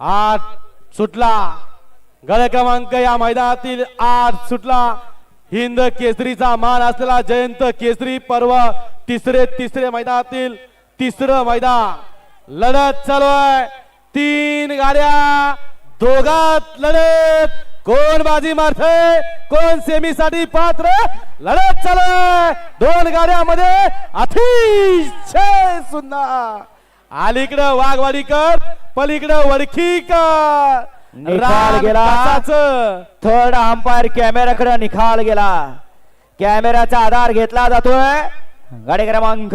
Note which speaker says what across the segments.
Speaker 1: आठ सुटला. गड क्रमांक या मैदानातील आठ सुटला. हिंद केसरीचा मान असलेला जयंत केसरी पर्व तिसरे तिसरे मैदानातील तिसरं मैदान. लढत चालू आहे. तीन गाड्या दोघात लढत. कोण बाजी मारते. कोण सेमी साठी पात्र? लढत चालू आहे. दोन गाड्यामध्ये अतिशय सुंदर. अलीकडं वाघवाडीकर पलीकडं वडखीकर
Speaker 2: निकाल गेला. थर्ड अंपायर कॅमेराकडे निकाल गेला. कॅमेऱ्याचा आधार घेतला जातोय. गाडी क्रमांक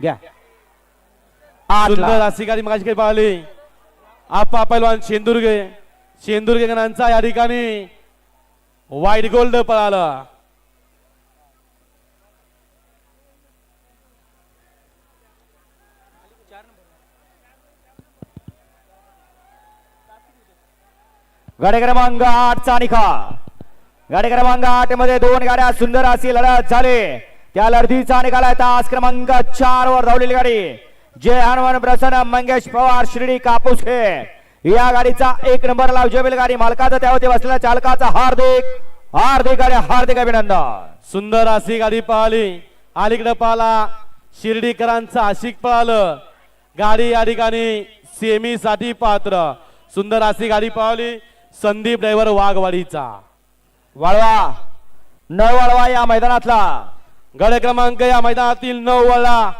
Speaker 2: घ्या.
Speaker 1: सुंदर. अशी गाडी पाहिली. आपा पैलवान शेंदुर्गे. शेंदुर्गेकरांचा या ठिकाणी व्हाईट गोल्ड पळालं.
Speaker 2: गाडी क्रमांक आठचा निकाल गाडी क्रमांक आठमध्ये दोन गाड्या सुंदर अशी लढत झाली. त्या लढतीचा निकाल आहे तास क्रमांक चार वर धावलेली गाडी. जय हनुमान प्रसन्न मंगेश पवार शिर्डी कापूस या गाडीचा एक नंबरला विजय गाडी मालकाचा त्यावरती बसलेल्या चालकाचा हार्दिक हार्दिक आणि हार्दिक अभिनंदन.
Speaker 1: सुंदर अशी गाडी पळाली अलीकडे पाहला शिर्डीकरांचं आशिक पळालं. गाडी या ठिकाणी सेमी साठी पात्र. सुंदर अशी गाडी पळाली संदीप ड्रायव्हर वाघवाडीचा.
Speaker 2: वळवा. न वळवा या मैदानातला.
Speaker 1: गड क्रमांक या मैदानातील नऊ वळला.